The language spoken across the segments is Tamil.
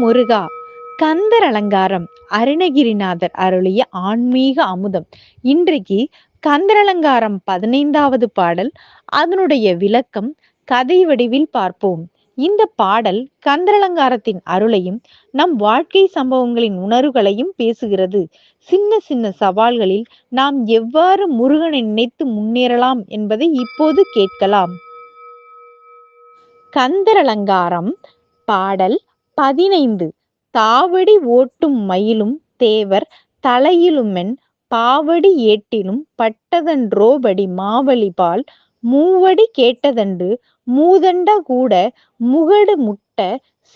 முருகா. கந்தர் அலங்காரம். அருணகிரிநாதர் அருளிய ஆன்மீக அமுதம். இன்றைக்கு கந்தர் அலங்காரம் பதினைந்தாவது பாடல். அதனுடைய விளக்கம் கதை வடிவில் பார்ப்போம். இந்த பாடல் கந்தரலங்காரத்தின் அருளையும் நம் வாழ்க்கை சம்பவங்களின் உணர்வுகளையும் பேசுகிறது. சின்ன சின்ன சவால்களில் நாம் எவ்வாறு முருகனை நினைத்து முன்னேறலாம் என்பதை இப்போது கேட்கலாம். கந்தரலங்காரம் பாடல் பதினைந்து. தாவடி ஓட்டும் மயிலும் தேவர் தலையிலுமென் பாவடி ஏட்டிலும் பட்டதன்றோபடி மாவலிபால் மூவடி கேட்டதன்று மூதண்ட கூட முகடு முட்ட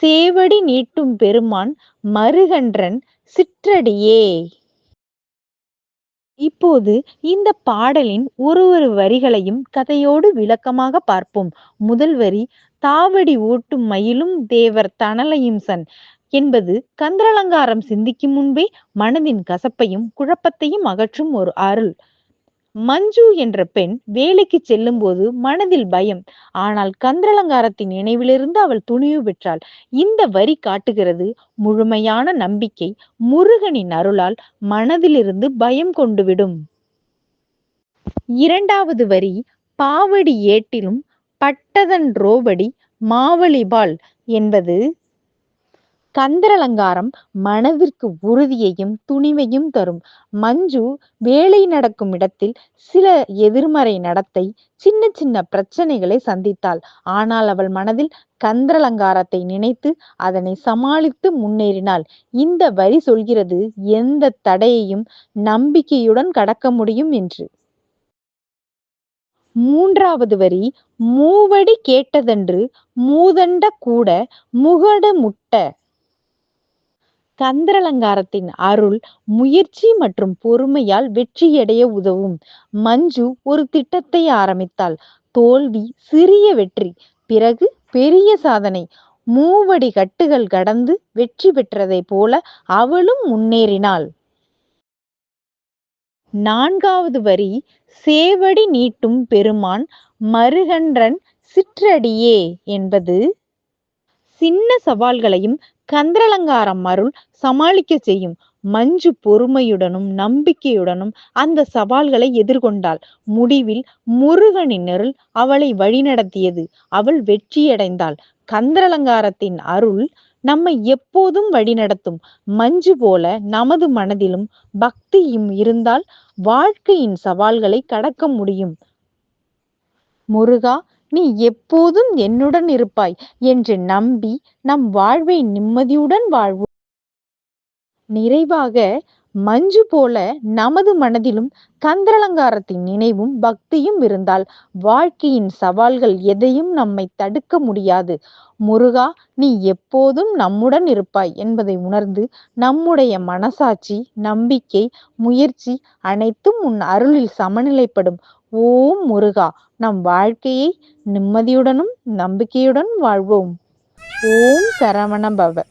சேவடி நீட்டும் பெருமான் மருகன்றன் சிற்றடியே. இப்போது இந்த பாடலின் ஒரு ஒரு வரிகளையும் கதையோடு விளக்கமாக பார்ப்போம். முதல் வரி தாவடி ஓட்டும் மயிலும் தேவர் தணலையும் சன். என்பது கந்தரலங்காரம் சிந்திக்கும் முன்பே மனதின் கசப்பையும் குழப்பத்தையும் அகற்றும் ஒரு அருள். மஞ்சு என்ற பெண் வேலைக்கு செல்லும் போது மனதில் பயம். ஆனால் கந்தரலங்காரத்தின் நினைவிலிருந்து அவள் துணிவு பெற்றாள். இந்த வரி காட்டுகிறது முழுமையான நம்பிக்கை. முருகனின் அருளால் மனதிலிருந்து பயம் கொண்டுவிடும். இரண்டாவது வரி பாவடி ஏட்டிலும் பட்டதன் ரோபடி மாவலிபால் என்பது கந்தரலங்காரம் மனதிற்கு உறுதியையும் துணிவையும் தரும். மஞ்சு வேலை நடக்கும் இடத்தில் சில எதிர்மறை நடத்தை சின்ன சின்ன பிரச்சனைகளை சந்தித்தாள். ஆனால் அவள் மனதில் கந்தரலங்காரத்தை நினைத்து அதனை சமாளித்து முன்னேறினாள். இந்த வரி சொல்கிறது எந்த தடையையும் நம்பிக்கையுடன் கடக்க முடியும் என்று. மூன்றாவது வரி மூவடி கேட்டதென்று மூதண்ட கூட முகடு முட்ட. கந்தரலங்காரத்தின் அருள் முயற்சி மற்றும் பொறுமையால் வெற்றியடைய உதவும். மஞ்சு ஒரு திட்டத்தை ஆரம்பித்தாள். தோல்வி சிறிய வெற்றி. பிறகு பெரிய சாதனை. மூவடி கட்டுகள் கடந்து வெற்றி பெற்றதை போல அவளும் முன்னேறினாள். நான்காவது வரி சேவடி நீட்டும் பெருமான் மருகன்றன் சிற்றடியே என்பது சின்ன சவால்களையும் கந்தரலங்காரம் அருள் சமாளிக்க செய்யும் மஞ்சு பொறுமையுடனும் நம்பிக்கையுடனும் அந்த சவால்களை எதிர்கொண்டாள். முடிவில் முருகனின் அருள் அவளை வழிநடத்தியது. அவள் வெற்றியடைந்தாள். கந்தரலங்காரத்தின் அருள் நம்மை எப்போதும் வழிநடத்தும். மஞ்சு போல நமது மனதிலும் பக்தியும் இருந்தால் வாழ்க்கையின் சவால்களை கடக்க முடியும். முருகா நீ எப்போதும் என்னுடன் இருப்பாய் என்று நம்பி நம் வாழ்வை நிம்மதியுடன் வாழ்வோம். நிறைவாக மஞ்சு போல நமது மனதிலும் கந்தரலங்காரத்தின் நினைவும் பக்தியும் இருந்தால் வாழ்க்கையின் சவால்கள் எதையும் நம்மை தடுக்க முடியாது. முருகா நீ எப்போதும் நம்முடன் இருப்பாய் என்பதை உணர்ந்து நம்முடைய மனசாட்சி நம்பிக்கை முயற்சி அனைத்தும் உன் அருளில் சமநிலைப்படும். ஓம் முருகா நம் வாழ்க்கையை நிம்மதியுடனும் நம்பிக்கையுடன் வாழ்வோம். ஓம் சரவண பவ.